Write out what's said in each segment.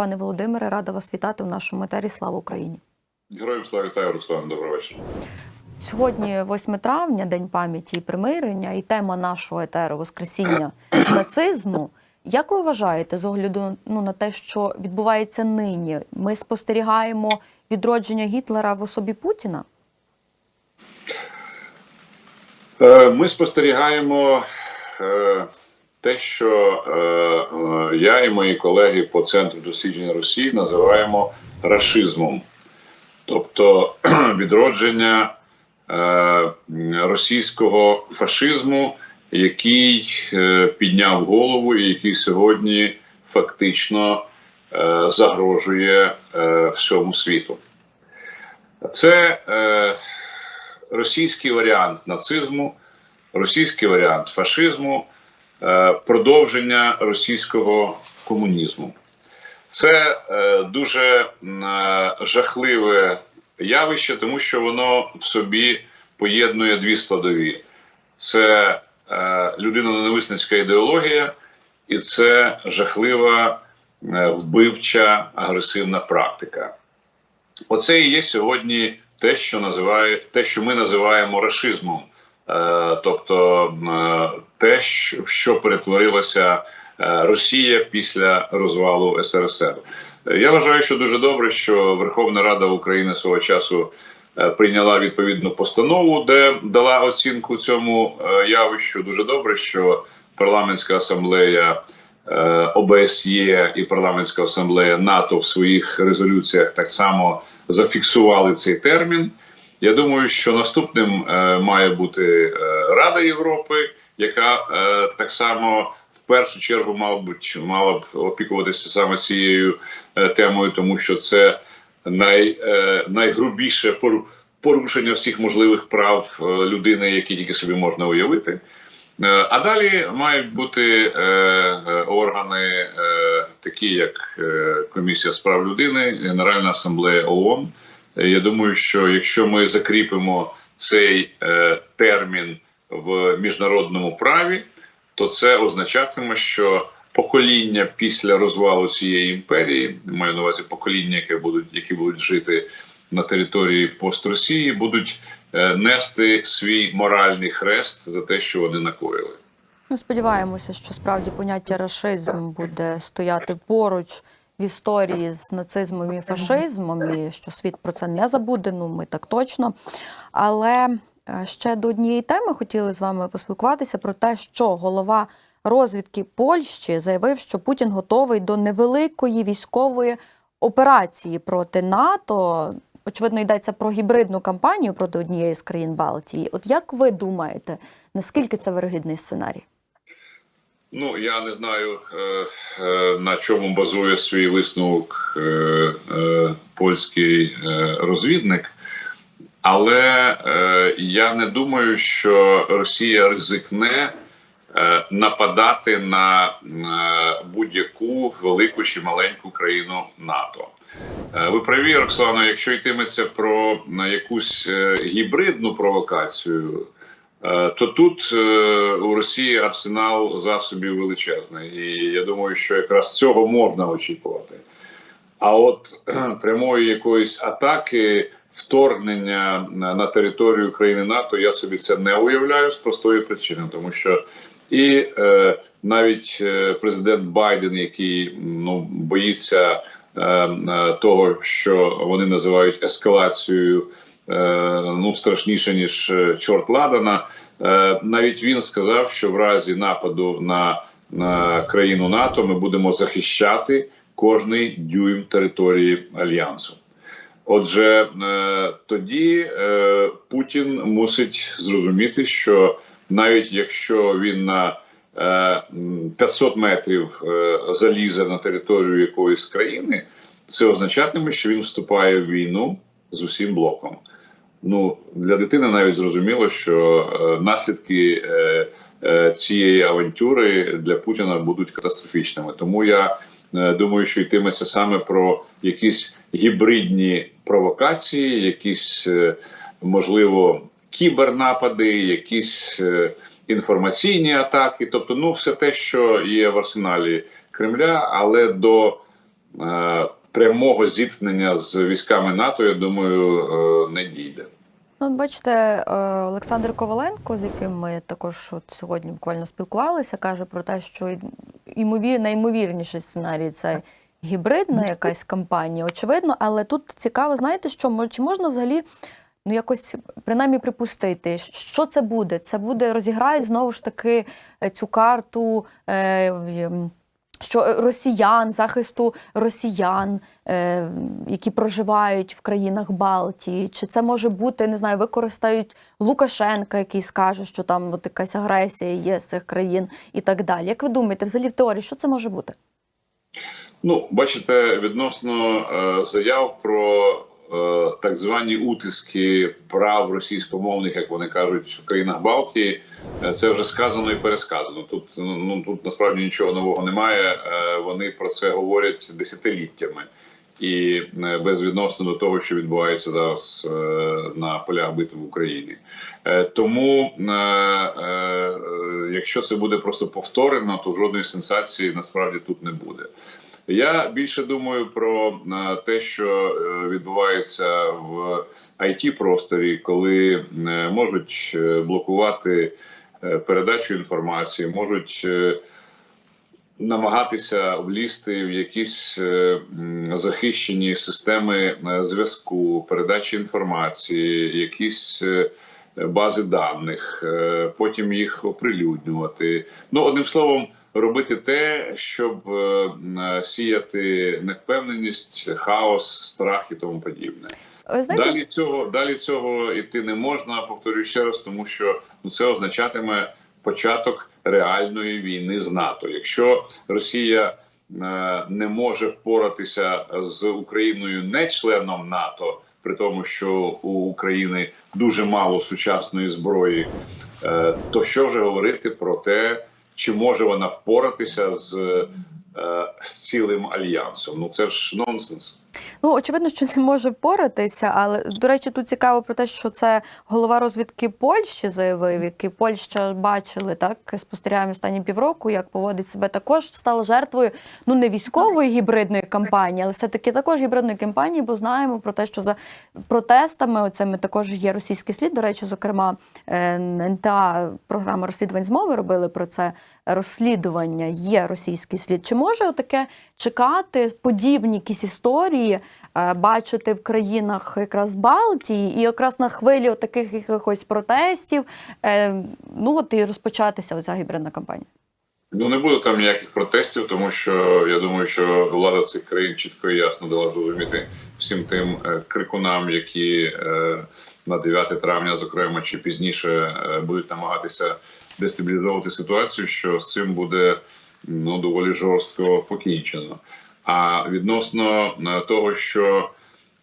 пане Володимире, рада вас вітати в нашому етері. Слава Україні! Героям слава вітаю, Руслан. Добрий вечір. Сьогодні 8 травня, день пам'яті і примирення, і тема нашого етеру Воскресіння нацизму. Як ви вважаєте, з огляду ну, на те, що відбувається нині, ми спостерігаємо відродження Гітлера в особі Путіна? Е, Ми спостерігаємо е, те, що е, е, я і мої колеги по центру дослідження Росії називаємо рашизмом, тобто відродження е, російського фашизму, який підняв голову і який сьогодні фактично загрожує всьому світу. Це російський варіант нацизму, російський варіант фашизму, продовження російського комунізму. Це е, дуже е, жахливе явище, тому що воно в собі поєднує дві складові: це е, людиноненависницька ідеологія, і це жахлива е, вбивча агресивна практика. Оце і є сьогодні те, що називає те, що ми називаємо рашизмом, е, тобто е, те, в що перетворилася е, Росія після розвалу СРСР. Я вважаю, що дуже добре, що Верховна Рада України свого часу е, прийняла відповідну постанову, де дала оцінку цьому е, явищу. Дуже добре, що парламентська асамблея. ОБСЄ і парламентська асамблея НАТО в своїх резолюціях так само зафіксували цей термін. Я думаю, що наступним має бути Рада Європи, яка е, так само в першу чергу, мабуть, мала б опікуватися саме цією е, темою, тому що це най, е, найгрубіше пору- порушення всіх можливих прав е, людини, які тільки собі можна уявити. Е, А далі мають бути е, е, органи, е, такі як Комісія з прав людини, Генеральна асамблея ООН. Я думаю, що якщо ми закріпимо цей е, термін в міжнародному праві, то це означатиме, що покоління після розвалу цієї імперії, маю на увазі покоління, які будуть, які будуть жити на території пост-Росії, будуть е, нести свій моральний хрест за те, що вони накоїли. Ми сподіваємося, що справді поняття рашизм буде стояти поруч в історії з нацизмом і фашизмом, і що світ про це не забуде. Ну ми так точно. Але ще до однієї теми хотіли з вами поспілкуватися про те, що голова розвідки Польщі заявив, що Путін готовий до невеликої військової операції проти НАТО. Очевидно, йдеться про гібридну кампанію проти однієї з країн Балтії. От як ви думаєте, наскільки це вирогідний сценарій? Ну я не знаю е, е, на чому базує свій висновок е, е, польський е, розвідник, але е, я не думаю, що Росія ризикне е, нападати на, на будь-яку велику чи маленьку країну НАТО. Е, Ви праві, Роксано, якщо йтиметься про якусь е, гібридну провокацію, е, то тут е, у Росії арсенал засобів величезний, і я думаю, що якраз цього можна очікувати. А от кхе, прямої якоїсь атаки, вторгнення на, територію країни НАТО, я собі це не уявляю з простої причини, тому що і е, навіть е, президент Байден, який ну боїться е, е, того, що вони називають ескалацією, е, ну страшніше ніж е, чорт ладана. Е, навіть він сказав, що в разі нападу на, на країну НАТО ми будемо захищати кожний дюйм території альянсу. Отже, е, тоді е, Путін мусить зрозуміти, що навіть якщо він на е, 500 метрів е, залізе на територію якоїсь країни, це означатиме, що він вступає в війну з усім блоком. Ну для дитини навіть зрозуміло, що наслідки цієї авантюри для Путіна будуть катастрофічними. Тому я думаю, що йтиметься саме про якісь гібридні провокації, якісь е, можливо кібернапади, якісь е, інформаційні атаки, тобто, ну все те, що є в арсеналі Кремля, але до е, прямого зіткнення з військами НАТО, я думаю, е, не дійде. Ну, бачите, е, Олександр Коваленко, з яким ми також от сьогодні буквально спілкувалися, каже про те, що ймовір, найімовірніший сценарій це гібридна якась кампанія, очевидно, але тут цікаво, знаєте, що чи можна взагалі ну якось принаймні припустити, що це буде? Це буде розіграють знову ж таки е, цю карту. Е, що росіян, захисту росіян, е, які проживають в країнах Балтії, чи це може бути, не знаю, використають Лукашенка, який скаже, що там от якась агресія є з цих країн і так далі. Як ви думаєте, взагалі в теорії, що це може бути? Ну, бачите, відносно е, заяв про е, так звані утиски прав російськомовних, як вони кажуть, в країнах Балтії, е, це вже сказано і пересказано. Тут ну ну, тут насправді нічого нового немає. Е, вони про це говорять десятиліттями. І е, безвідносно до того, що відбувається зараз е, на полях битв в Україні, Е, тому е, е, е, якщо це буде просто повторено, то жодної сенсації насправді тут не буде. Я більше думаю про е, те, що е, відбувається в it просторі, коли е, можуть блокувати передачу інформації, можуть намагатися влізти в якісь захищені системи зв'язку, передачі інформації, якісь бази даних, потім їх оприлюднювати. Ну, одним словом, робити те, щоб е, сіяти невпевненість, хаос, страх і тому подібне. Знаєте, Далі цього далі цього йти не можна. Повторюю ще раз, тому що ну це означатиме початок реальної війни з НАТО. Якщо Росія е, не може впоратися з Україною не членом НАТО, при тому, що у України дуже мало сучасної зброї, е, то що вже говорити про те, чи може вона впоратися з, е, з цілим альянсом? Ну це ж нонсенс. Ну, очевидно, що не може впоратися, але до речі, тут цікаво про те, що це голова розвідки Польщі заявив, який Польща бачили, так спостерігаємо останні півроку, як поводить себе також стала жертвою ну не військової гібридної кампанії, але все-таки також гібридної кампанії, бо знаємо про те, що за протестами оцими також є російський слід. До речі, зокрема, е, НТА програма розслідувань змови робили про це розслідування. Є російський слід. Чи може таке чекати подібні якісь історії, е, бачити в країнах якраз Балтії, і якраз на хвилі таких якихось протестів, е, ну от і розпочатися оця гібридна кампанія? Ну не буде там ніяких протестів, тому що я думаю, що влада цих країн чітко і ясно дала зрозуміти всім тим е, крикунам, які на 9 травня, зокрема чи пізніше, будуть намагатися дестабілізовувати ситуацію, що з цим буде ну доволі жорстко покінчено. А відносно е, того, що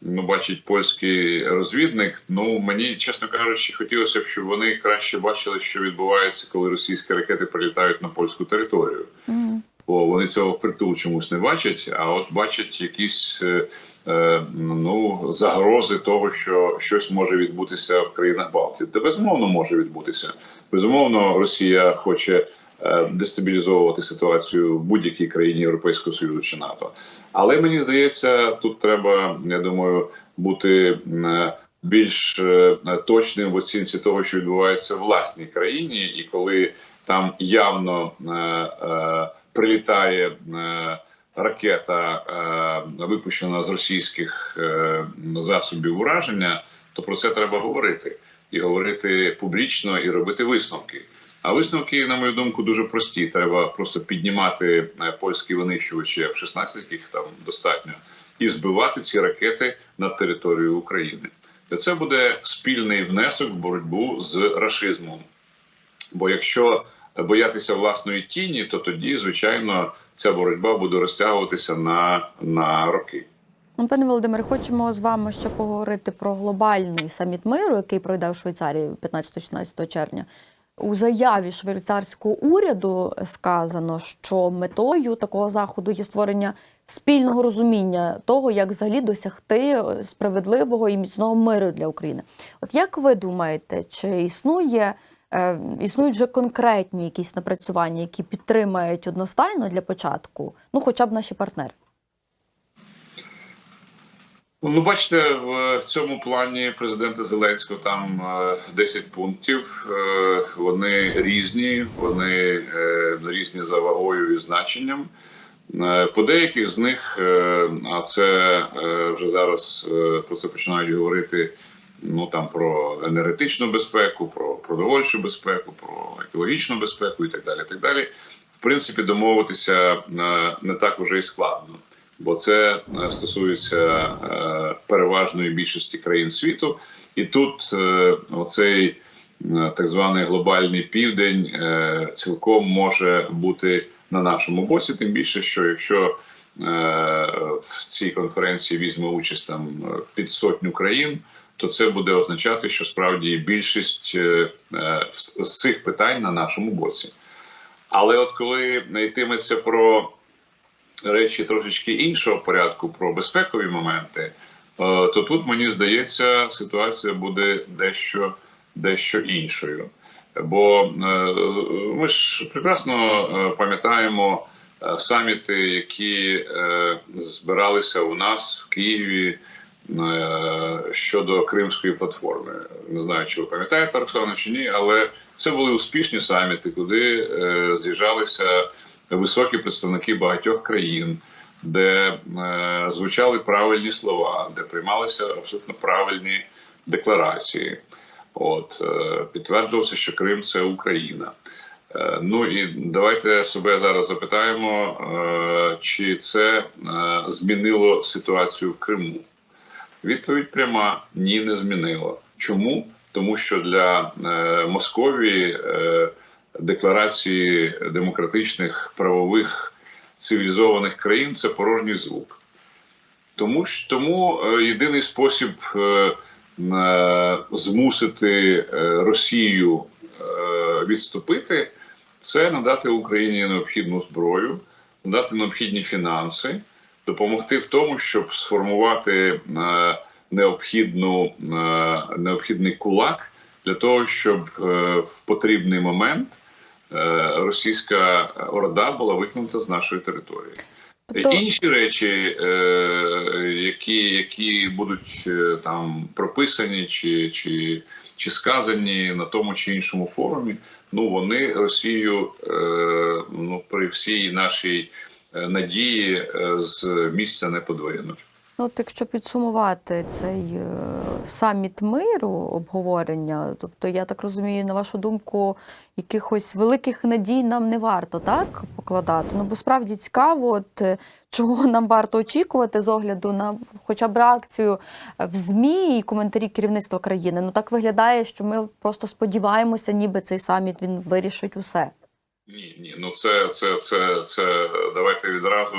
ну бачить польський розвідник, ну мені чесно кажучи, хотілося б, щоб вони краще бачили, що відбувається, коли російські ракети прилітають на польську територію Мгм. бо вони цього впритул чомусь не бачать, а от бачать якісь е, е, ну загрози того, що щось може відбутися в країнах Балтії. Та безумовно може відбутися. Безумовно, Росія хоче дестабілізовувати ситуацію в будь-якій країні Європейського Союзу чи НАТО. Але мені здається, тут треба, я думаю, бути більш е, точним в оцінці того, що відбувається в власній країні, і коли там явно е, е, прилітає е, ракета, е, випущена з російських е, засобів ураження, то про це треба говорити і говорити публічно, і робити висновки. А висновки, на мою думку, дуже прості. Треба просто піднімати е, польські винищувачі F-16, їх там достатньо, і збивати ці ракети над територією України. Це буде спільний внесок в боротьбу з рашизмом. Бо якщо боятися власної тіні, то тоді, звичайно, ця боротьба буде розтягуватися на, на роки. Ну, Пане Володимире, хочемо з вами ще поговорити про глобальний саміт миру, який пройде в Швейцарії 15-16 червня. У заяві швейцарського уряду сказано, що метою такого заходу є створення спільного розуміння того, як взагалі досягти справедливого і міцного миру для України. От як ви думаєте, чи існує е, існують вже конкретні якісь напрацювання, які підтримають одностайно для початку, ну хоча б наші партнери? Ну, бачите, в цьому плані президента Зеленського там е, 10 пунктів. Е, Вони різні, вони е, різні за вагою і значенням. Е, По деяких з них, е, а це е, вже зараз е, про це починають говорити. Ну там про енергетичну безпеку, про продовольчу безпеку, про екологічну безпеку і так далі. Так далі. В принципі, домовитися е, не так уже і складно бо це е, стосується е, переважної більшості країн світу, і тут е, оцей так званий глобальний південь цілком може бути на нашому боці. Тим більше, що якщо в цій конференції візьме участь там під сотню країн. То це буде означати, що справді більшість з цих питань на нашому боці. Але от коли йтиметься про речі трошечки іншого порядку про безпекові моменти, е, то тут мені здається, ситуація буде дещо, дещо іншою. Бо е, ми ж прекрасно е, пам'ятаємо саміти, які збиралися у нас в Києві щодо Кримської платформи. Не знаю, чи ви пам'ятаєте, Оксана, чи ні, але це були успішні саміти, куди з'їжджалися високі представники багатьох країн, де е, звучали правильні слова, де приймалися абсолютно правильні декларації. От е, підтверджувалося, що Крим це Україна. Е, ну і давайте себе зараз запитаємо, чи це змінило ситуацію в Криму. Відповідь пряма ні, не змінило. Чому? Тому що для Московії декларації демократичних правових цивілізованих країн це порожній звук. Тому тому е, єдиний спосіб е, е, змусити Росію відступити це надати Україні необхідну зброю, надати необхідні фінанси, допомогти в тому, щоб сформувати необхідну, необхідний кулак для того, щоб в потрібний момент російська орда була викинута з нашої території. Тобто, Інші речі, е, які, які будуть е, там прописані чи, чи, чи сказані на тому чи іншому форумі, ну вони Росію е, ну, при всій нашій е, надії е, з місця не подвинуть. Ну, от якщо підсумувати цей е, саміт миру обговорення, тобто я так розумію, на вашу думку, якихось великих надій нам не варто так покладати. Ну бо справді цікаво, от е, чого нам варто очікувати з огляду на хоча б реакцію е, в ЗМІ і коментарі керівництва країни. Ну так виглядає, що ми просто сподіваємося, ніби цей саміт він вирішить усе. Ні, ні, ну це, це, це, це давайте відразу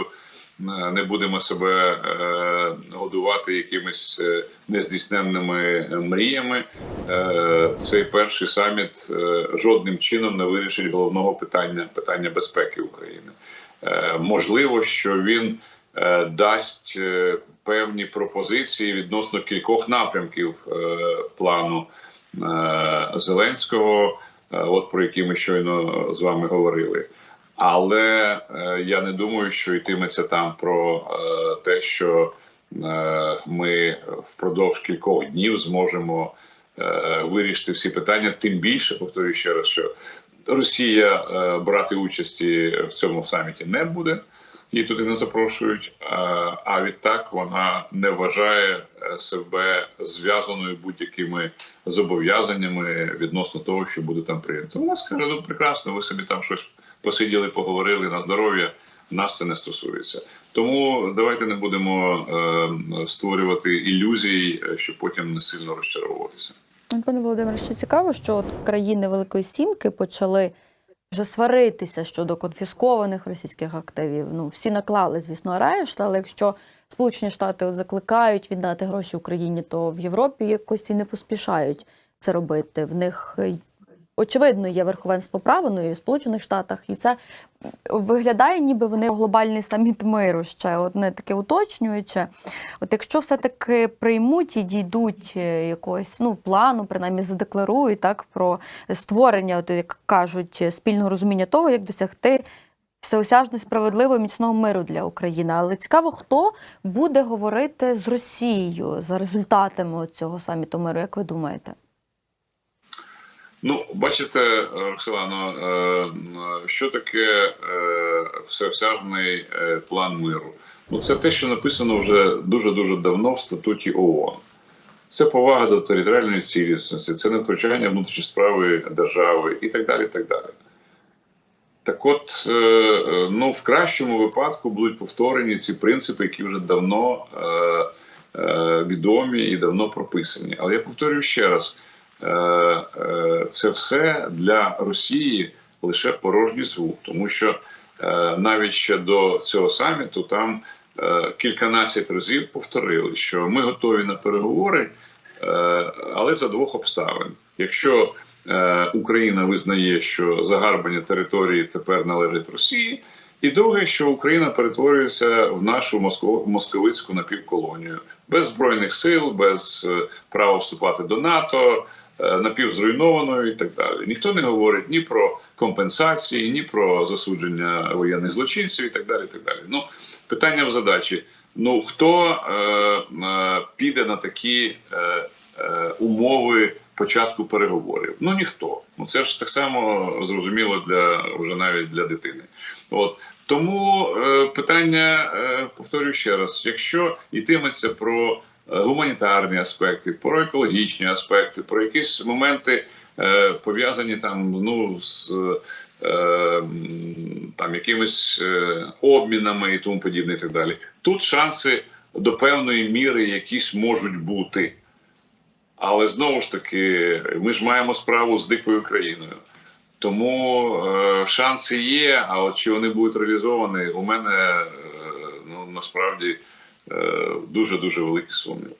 не будемо себе е, годувати якимись е, нездійсненними мріями. Е, цей перший саміт е, жодним чином не вирішить головного питання питання безпеки України. Е, можливо, що він е, дасть е, певні пропозиції відносно кількох напрямків е, плану е, Зеленського, е, от про які ми щойно з вами говорили. Але е, я не думаю, що йтиметься там про е, те, що е, ми впродовж кількох днів зможемо вирішити всі питання. Тим більше, повторюю ще раз, що Росія брати участі в цьому саміті не буде, її туди не запрошують. А, відтак вона не вважає себе зв'язаною будь-якими зобов'язаннями відносно того, що буде там прийнято. Вона скаже, ну прекрасно, ви собі там щось посиділи, поговорили на здоров'я. Нас це не стосується. Тому давайте не будемо е, створювати ілюзій, е, щоб потім не сильно розчаровуватися. Ну, Пане Володимире, що цікаво, що от країни Великої Сімки почали вже сваритися щодо конфіскованих російських активів. Ну, всі наклали, звісно, арешт, але якщо Сполучені Штати от закликають віддати гроші Україні, то в Європі якось і не поспішають це робити. В них очевидно є верховенство права, ну і в Сполучених Штатах, і це виглядає, ніби вони глобальний саміт миру ще одне таке уточнююче. От якщо все-таки приймуть і дійдуть е, якогось ну, плану, принаймні задекларують так про створення, от як кажуть, спільного розуміння того, як досягти всеосяжно справедливого міцного миру для України. Але цікаво, хто буде говорити з Росією за результатами цього саміту миру, як ви думаєте? Ну, бачите, Роксолано, е, що таке е, всеосяжний е, план миру? Ну, це те, що написано вже дуже дуже давно в статуті ООН. Це повага до територіальної цілісності, це не втручання внутрішні справи держави і так далі. Так далі. Так от, ну, в кращому випадку будуть повторені ці принципи, які вже давно відомі і давно прописані. Але я повторюю ще раз: це все для Росії лише порожній звук, тому що е, навіть ще до цього саміту там е, кільканадцять разів повторили, що ми готові на переговори, е, але за двох обставин. Якщо е, Україна визнає, що загарбання території тепер належить Росії, і друге, що Україна перетворюється в нашу моско- московицьку напівколонію без збройних сил, без е, права вступати до НАТО, е, напівзруйнованою і так далі. Ніхто не говорить ні про компенсації, ні про засудження воєнних злочинців і так далі. І так далі. Ну, питання в задачі: ну хто е, е, піде на такі е, е, умови початку переговорів? Ну ніхто. Ну це ж так само зрозуміло для вже навіть для дитини. От тому е, питання е, повторюю ще раз: якщо йтиметься про е, гуманітарні аспекти, про екологічні аспекти, про якісь моменти е, пов'язані там ну з е, там якимись е, обмінами і тому подібне, і так далі. Тут шанси до певної міри якісь можуть бути. Але знову ж таки, ми ж маємо справу з дикою країною. Тому е, шанси є, а от чи вони будуть реалізовані, у мене е, ну насправді дуже дуже великі сумніви.